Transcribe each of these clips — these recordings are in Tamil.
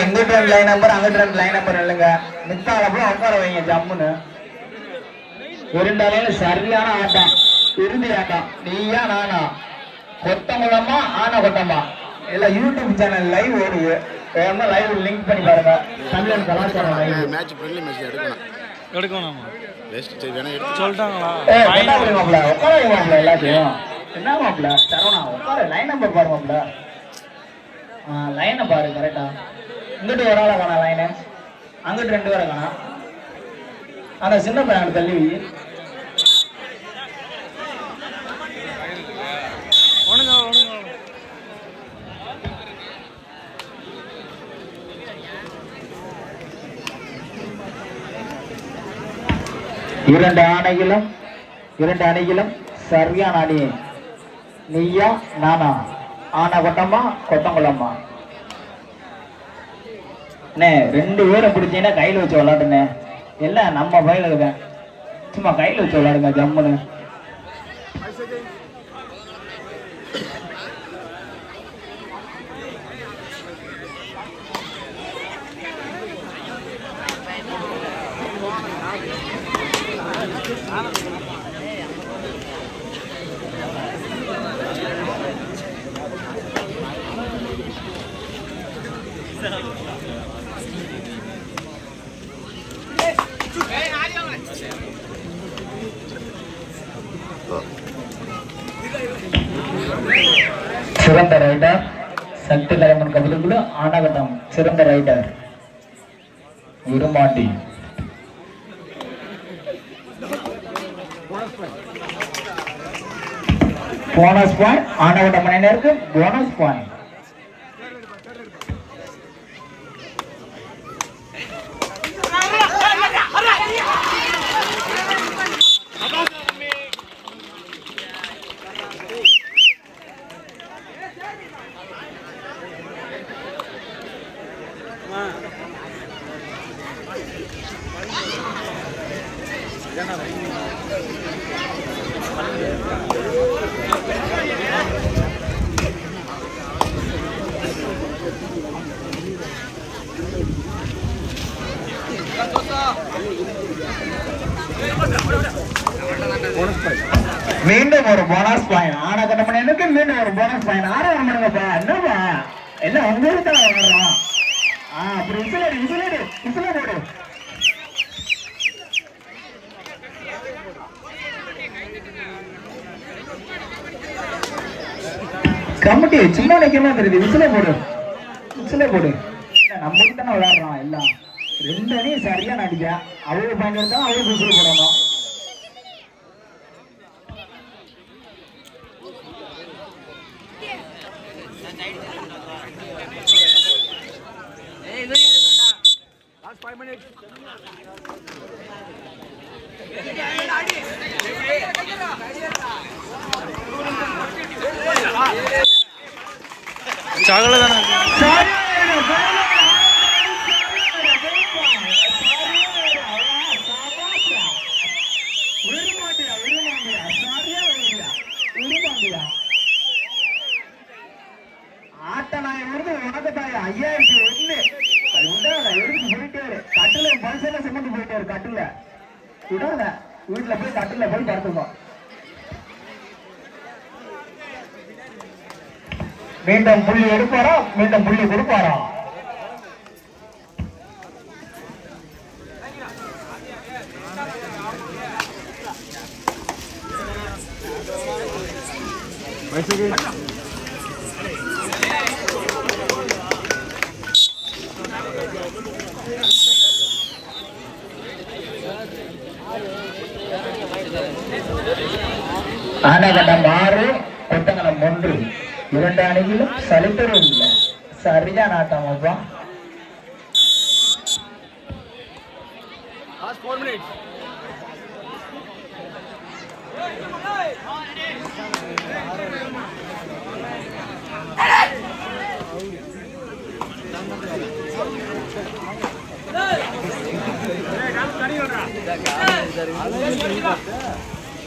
இங்கிட்ட ரெண்டு லைன் நம்பர் அங்கிட்ட ரெண்டு லைன் நம்பர் இல்லைங்க நித்தாளப்போ உட்கார வைங்க ஜம்முன்னு. இருந்தாலும் சரியான ஆட்டம். இறுதி ஆட்டம். நீயா நானா? கொத்தங்குளமா ஆனா கொத்தமா எல்லாம் யூடியூப் சேனல் லைவ் ஓடுது. வேணும்னா லைவ் லிங்க் பண்ணி பாருங்க. தமிழன் கலாச்சாரம் லைவ் மேட்ச் ஃப்ரெண்ட்லி மேட்ச் எடுக்கணும். எடுக்கணுமா பெஸ்ட் சரி வேணா எடுத்து சொல்லிட்டாங்களா என்ன மாப்ள சரவணா உட்கார. லைன் நம்பர் பாரு மாப்ள லைனை பாரு கரெக்டா இங்கிட்டு ஒரு ஆளை காணா லைனு அங்கிட்டு ரெண்டு பேரை காணா. அந்த சின்ன பையன் தள்ளி இரண்டு ஆணைகளும் இரண்டு அணிகளும் சரியான அணி. நீயா நானா? ஆனா கொட்டம்மா கொட்டங்குளம்மா? அண்ணே ரெண்டு பேரும் பிடிச்சீங்கன்னா கையில் வச்சு விளாடுண்ணே எல்லாம் நம்ம பயிலுக்கு சும்மா கையில் வச்சு விளாடுங்க ஜம்முன்னு. சிறந்த ரைடர் சக்தி தலைமன் கபலுக்குழு ஆனகதம் சிறந்த ரைடர் விருமாண்டி போனஸ் பாயிண்ட் ஆனகண்ட மணி நேருக்கு போனஸ் பாயிண்ட் மீண்டும் ஒரு போனஸ் பாயிண்ட் மணி மணினருக்கு மீண்டும் ஒரு போனஸ் பாயிண்ட் ஆறாயிரம் மணிங்கப்பா என்னப்பா? என்ன உங்க ஊருக்கு தான் வர்றோம்? ஆ அப்படி இசுலேடு விசிலடி விசில கமிட்டி சும்மா நிக்கமா தெரியுது விசில போடு விசில போடு இல்ல, நம்ம கிட்ட தானே விளையாடுறோம் எல்லாம் ரெண்டு அணியும் சரியா நடிக்கா அவரு பாயிண்ட் எடுத்தா அவருக்கு விசில் போடணும் சகல தானே ஐயாயிரத்தி ஒண்ணு எடுத்து போயிட்டே கட்டுல மனுஷன சுமந்து கட்டுல. விடாத. வீட்டுல போய் கட்டுல போய் படுத்துக்கோ. மீண்டும் புள்ளி எடுப்பாரா? மீண்டும் புள்ளி கொடுப்பாரா? ஆனகண்டம் ஆறு கொத்தங்கலம் ஒன்று. இரண்டு அணிகளும் சலித்தரும் இல்லை சரிதான் ஆட்டம் அப்பா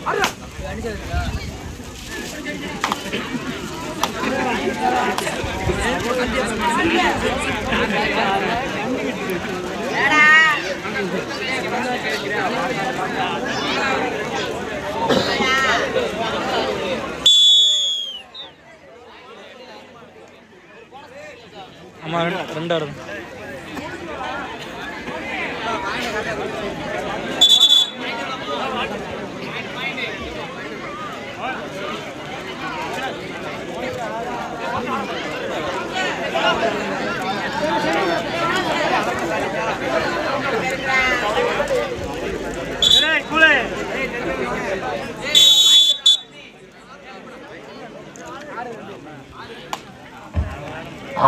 ஆமா ஆமாம் ரெண்டாயிரம்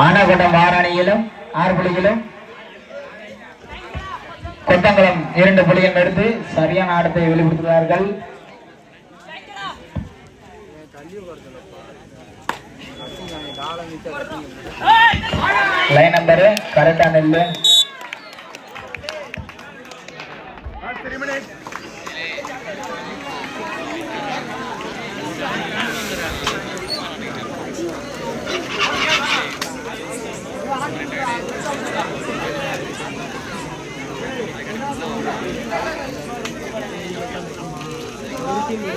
ஆனகுடம் வாரணியிலும் ஆறு புள்ளிகளும் கொத்தங்குளம் இரண்டு புள்ளிகள் எடுத்து சரியான ஆட்டத்தை வெளிப்படுத்துகிறார்கள். லைன் நம்பரு கரெக்டா நெல்லு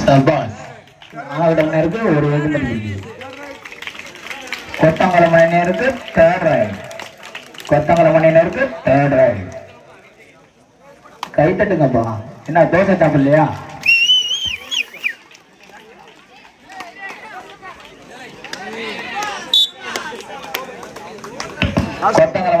சபாஸ் ஆனகுடம் நேருக்கு ஒரு வெகுமதி கொத்தங்குளம் மணி நேருக்கு தேர்ட் ரைட் கொத்தங்குளம் மணி நேருக்கு தேர்ட் ரைட் கை தட்டுங்கப்பா. என்ன தோசை சாப்பிடலையா? கொத்தங்குளம்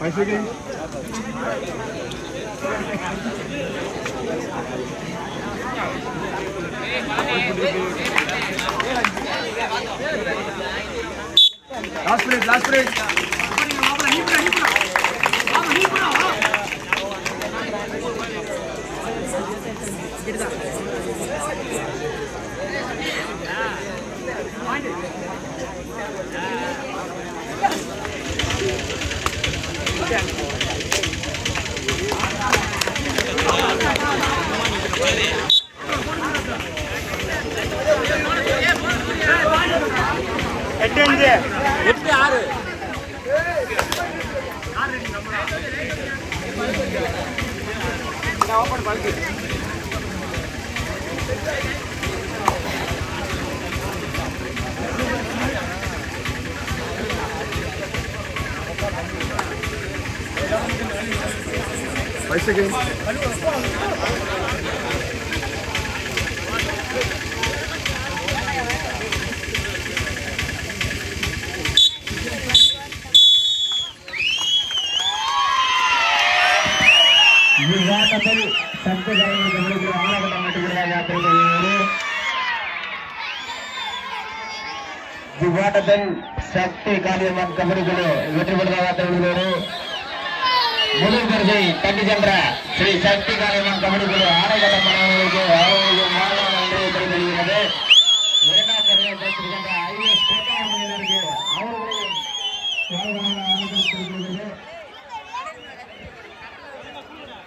கொத்தங்குளம் மணி நேருக்கு ஒரு five seconds. ಯುಗಾಟದಲ್ಲಿ ಸಂತೆಗಳನ್ನು ಬೆಂಗಳೂರು ಆಲಗಡ ಮಠಗಳಾಗಿ ಆಟಗಾರರು ಯುಗಾಟದಲ್ಲಿ ಶಕ್ತಿ ಕಾರ್ಯ ಮಾಡಿದವರು ಇವತ್ತು ಬೆಳೆದ ಆಟಗಾರರು முதல் பரிசை தட்டி சென்ற ஸ்ரீ சக்தி காலைமன் கபடி குழு ஆணைக்கட்டம் மாணவர்களுக்கு அவர்களுக்கு மாணவர்கள் தெரிவிக்கிறது இரண்டாம் பரிசை தட்டி சென்ற ஐஎஸ்பி